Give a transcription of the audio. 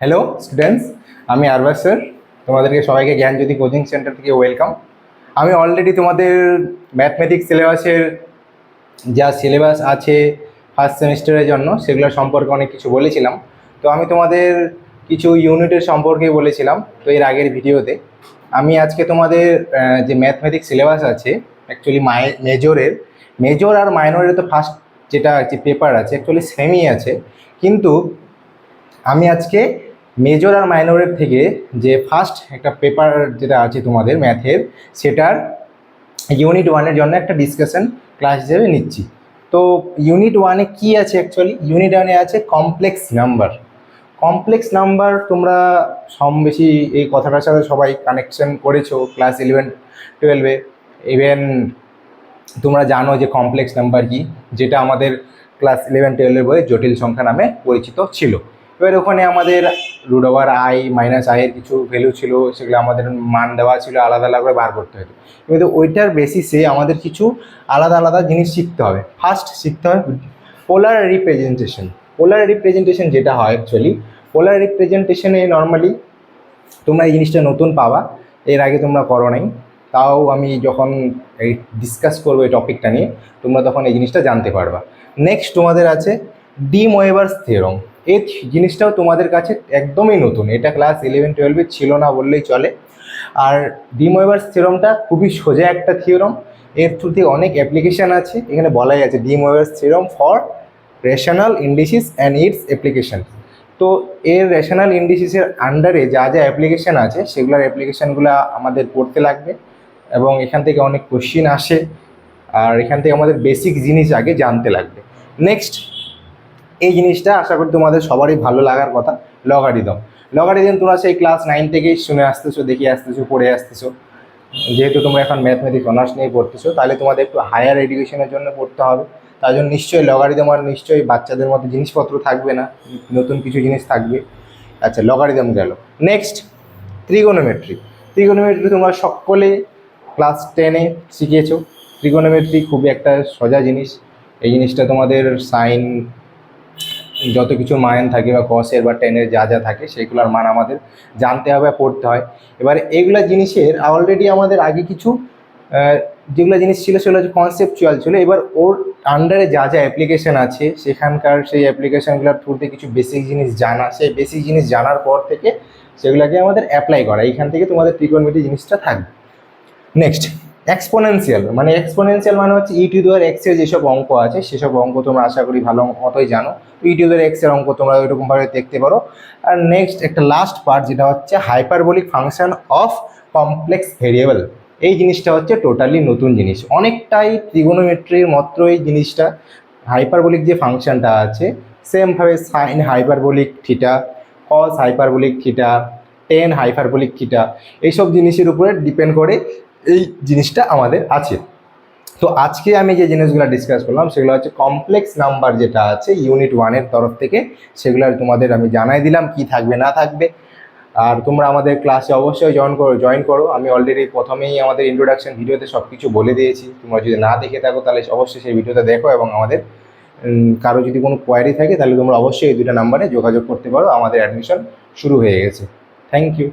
Hello students আমি আরবাস sir তোমাদেরকে সবাইকে জ্ঞানজ্যোতি কোচিং সেন্টার থেকে ওয়েলকাম আমি অলরেডি তোমাদের ম্যাথমেটিক্স সিলেবাসের যা সিলেবাস আছে ফার্স্ট সেমিস্টারের জন্য সেগুলো সম্পর্কে অনেক কিছু বলেছিলাম। তো আমি তোমাদের কিছু ইউনিটের সম্পর্কে বলেছিলাম, তো এর আগের ভিডিওতে। আমি আজকে তোমাদের যে ম্যাথমেটিক্স সিলেবাস আছে অ্যাকচুয়ালি মাই মেজরের মেজর আর মাইনরের তো ফার্স্ট যেটা যে পেপার আছে অ্যাকচুয়ালি সেমই আছে। কিন্তু আমি আজকে মেজর আর মাইনরের থেকে যে ফার্স্ট একটা পেপার যেটা আছে তোমাদের ম্যাথের সেটার ইউনিট ওয়ানের জন্য একটা ডিসকাশন ক্লাস হিসেবে নিচ্ছি। তো ইউনিট ওয়ানে কি আছে অ্যাকচুয়ালি ইউনিট ওয়ানে আছে কমপ্লেক্স নাম্বার কমপ্লেক্স নাম্বার তোমরা সম বেশি এই কথাটার সাথে সবাই কানেকশন করেছ ক্লাস ইলেভেন টুয়েলভে ইভেন তোমরা জানো যে কমপ্লেক্স নাম্বার কি, যেটা আমাদের ক্লাস ইলেভেন টুয়েলভের বইয়ে জটিল সংখ্যা নামে পরিচিত ছিল। এবার ওখানে আমাদের রুট ওভার আই মাইনাস আইয়ের কিছু ভ্যালু ছিল, সেগুলো আমাদের মান দেওয়া ছিল, আলাদা আলাদা করে বার করতে হতো কিন্তু ওইটার বেসিসে আমাদের কিছু আলাদা আলাদা জিনিস শিখতে হবে। ফার্স্ট শিখতে হবে পোলার রিপ্রেজেন্টেশন পোলার রিপ্রেজেন্টেশন যেটা হয় অ্যাকচুয়ালি পোলার রিপ্রেজেন্টেশনে নর্মালি তোমরা এই জিনিসটা নতুন পাবা, এর আগে তোমরা করো নাই। তাও আমি যখন এই ডিসকাস করব এই টপিকটা নিয়ে, তোমরা তখন এই জিনিসটা জানতে পারবা। নেক্সট তোমাদের আছে ডিম ওয়েভার্স থিওরম এই জিনিসটাও তোমাদের কাছে একদমই নতুন। এটা ক্লাস ইলেভেন টুয়েলভে ছিল না বললেই চলে। আর ডিম ওয়েভার্স থিওরমটা খুবই সোজা একটা থিওরম এর থ্রুতে অনেক অ্যাপ্লিকেশান আছে। এখানে বলাই আছে De Moivre's theorem for rational indices and its application তো এর রেশনাল ইন্ডিসিসের আন্ডারে যা যা অ্যাপ্লিকেশান আছে, সেগুলোর অ্যাপ্লিকেশানগুলো আমাদের পড়তে লাগবে। এবং এখান থেকে অনেক কোশ্চিন আসে। আর এখান থেকে আমাদের বেসিক জিনিস আগে জানতে লাগবে। নেক্সট এই জিনিসটা আশা করি তোমাদের সবারই ভালো লাগার কথা লগারিদম লগারিদম তোমরা সেই ক্লাস নাইন থেকেই শুনে আসতেছো দেখে আসতেছো, পড়ে আসতেছো। যেহেতু তোমরা এখন ম্যাথমেটিক্স অনার্স নিয়ে পড়তেছো, তাহলে তোমাদের একটু হায়ার এডুকেশনের জন্য পড়তে হবে। তার জন্য নিশ্চয়ই লগারিদম আর নিশ্চয়ই বাচ্চাদের মতো জিনিসপত্র থাকবে না, নতুন কিছু জিনিস থাকবে। আচ্ছা লগারিদম গেল। নেক্সট ত্রিগোনোমেট্রি ত্রিগোনোমেট্রি তোমরা সকলে ক্লাস টেনে শিখিয়েছো ত্রিগোনোমেট্রি খুবই একটা সোজা জিনিস। এই জিনিসটা তোমাদের সাইন যত কিছু মান থাকে বা কসের বা টেনের যা যা থাকে, সেগুলোর মান আমাদের জানতে হবে, পড়তে হয়। এবার এগুলা জিনিসের অলরেডি আমাদের আগে কিছু যেগুলো জিনিস ছিল সেগুলো হচ্ছে কনসেপচুয়াল ছিল। এবার ওর আন্ডারে যা যা অ্যাপ্লিকেশন আছে, সেখানকার সেই অ্যাপ্লিকেশনগুলোর থ্রুতে কিছু বেসিক জিনিস জানা, সেই বেসিক জিনিস জানার পর থেকে সেগুলোকে আমাদের অ্যাপ্লাই করা। এইখান থেকে তোমাদের ত্রিকোণমিতি জিনিসটা থাকবে। নেক্সট এক্সপোনেনশিয়াল মানে এক্সপোনেন্সিয়াল মানে হচ্ছে ইউটিউবের এক্সের যেসব অঙ্ক আছে, সেসব অঙ্ক তোমরা আশা করি ভালো মতোই জানো। ইউটিউবের এক্সের অঙ্ক তোমরা ওইরকমভাবে দেখতে পারো। আর নেক্সট একটা লাস্ট পার্ট যেটা হচ্ছে hyperbolic function of complex variable এই জিনিসটা হচ্ছে টোটালি নতুন জিনিস। অনেকটাই ত্রিগোনোমেট্রির মতো এই জিনিসটা। হাইপারবোলিক যে ফাংশনটা আছে সেমভাবে sine hyperbolic theta cos hyperbolic theta tan hyperbolic theta এইসব জিনিসের উপরে ডিপেন্ড করে এই জিনিসটা আমাদের আছে। তো আজকে আমি যে জিনিসগুলো ডিসকাস করলাম, সেগুলো হচ্ছে কমপ্লেক্স নাম্বার যেটা আছে ইউনিট ওয়ানের তরফ থেকে, সেগুলো তোমাদের আমি জানাই দিলাম কি থাকবে, না থাকবে। আর তোমরা আমাদের ক্লাসে অবশ্যই জয়েন করো জয়েন করো। আমি অলরেডি প্রথমেই আমাদের ইন্ট্রোডাকশন ভিডিওতে সব কিছু বলে দিয়েছি। তোমরা যদি না দেখে থাকো, তাহলে অবশ্যই সেই ভিডিওটা দেখো এবং আমাদের কারও যদি কোনো কোয়ারি থাকে, তাহলে তোমরা অবশ্যই এই দুটো নাম্বারে যোগাযোগ করতে পারো। আমাদের অ্যাডমিশন শুরু হয়ে গেছে। Thank you